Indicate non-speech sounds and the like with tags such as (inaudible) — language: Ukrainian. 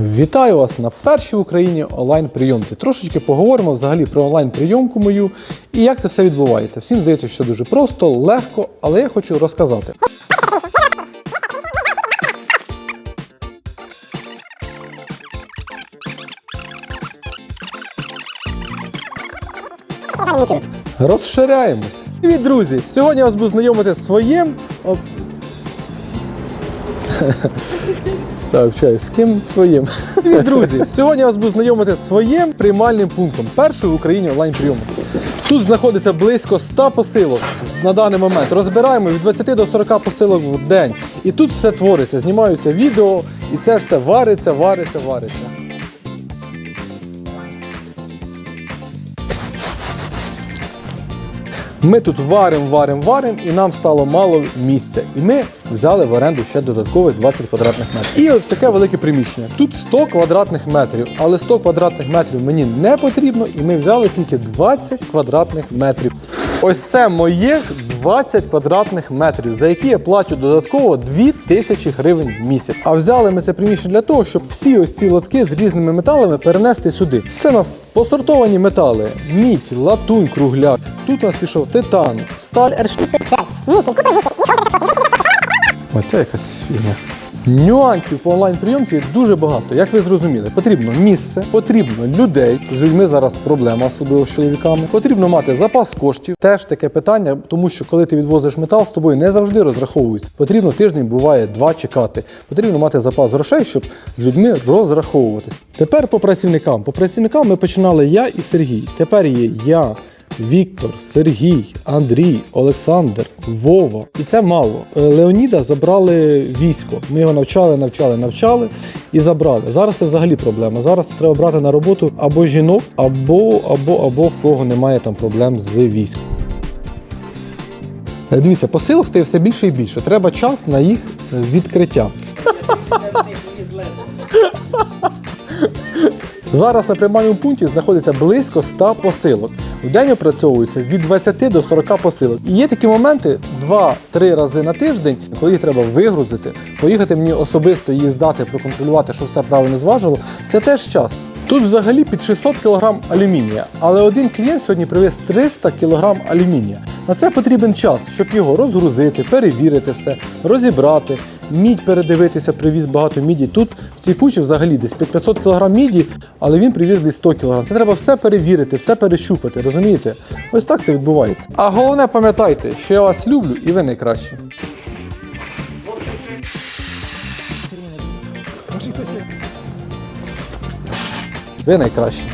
Вітаю вас на першій в Україні онлайн-прийомці. Трошечки поговоримо взагалі про онлайн-прийомку мою і як це все відбувається. Всім здається, що дуже просто, легко, але я хочу розказати. Розширяємось. Привіт, друзі! Сьогодні я вас буду знайомити з своїм. Так, чай, з ким своїм. (laughs) Привіт, друзі! (laughs) Сьогодні я вас буду знайомити з своїм приймальним пунктом першої в Україні онлайн прийому. Тут знаходиться близько 100 посилок на даний момент. Розбираємо від 20 до 40 посилок в день. І тут все твориться, знімаються відео, і це все вариться, вариться, вариться. Ми тут варимо, варимо, варимо, і нам стало мало місця. І ми взяли в оренду ще додаткових 20 квадратних метрів. І ось таке велике приміщення. Тут 100 квадратних метрів, але 100 квадратних метрів мені не потрібно, і ми взяли тільки 20 квадратних метрів. Ось це моїх 20 квадратних метрів, за які я плачу додатково 2000 гривень в місяць. А взяли ми це приміщення для того, щоб всі ось ці лотки з різними металами перенести сюди. Це у нас посортовані метали: мідь, латунь, кругляк. Тут у нас пішов титан, сталь R65. Оце якась фігня. Нюансів по онлайн-прийомці дуже багато. Як ви зрозуміли, потрібно місце, потрібно людей. З людьми зараз проблема, особливо з чоловіками. Потрібно мати запас коштів. Теж таке питання, тому що коли ти відвозиш метал, з тобою не завжди розраховуються. Потрібно тиждень, буває два чекати. Потрібно мати запас грошей, щоб з людьми розраховуватись. Тепер по працівникам. По працівникам ми починали я і Сергій. Тепер є я. Віктор, Сергій, Андрій, Олександр, Вова. І це мало. Е, Леоніда забрали військо. Ми його навчали, навчали, навчали і забрали. Зараз це взагалі проблема. Зараз треба брати на роботу або жінок, або, або, або в кого немає там проблем з військом. Е, Дивіться, посилок стає все більше і більше. Треба час на їх відкриття. Зараз на приймальному пункті знаходиться близько 100 посилок. В день опрацьовується від 20 до 40 посилок. І є такі моменти 2-3 рази на тиждень, коли їх треба вигрузити, поїхати мені особисто її здати, проконтролювати, що все правильно зважило. Це теж час. Тут взагалі під 600 кг алюмінія, але один клієнт сьогодні привез 300 кг алюмінія. На це потрібен час, щоб його розгрузити, перевірити все, розібрати, мідь передивитися, привіз багато міді. Тут в цій кучі взагалі десь 500 кг міді, але він привіз десь 100 кг. Це треба все перевірити, все перещупати, розумієте? Ось так це відбувається. А головне пам'ятайте, що я вас люблю і ви найкращі. Ви найкращі.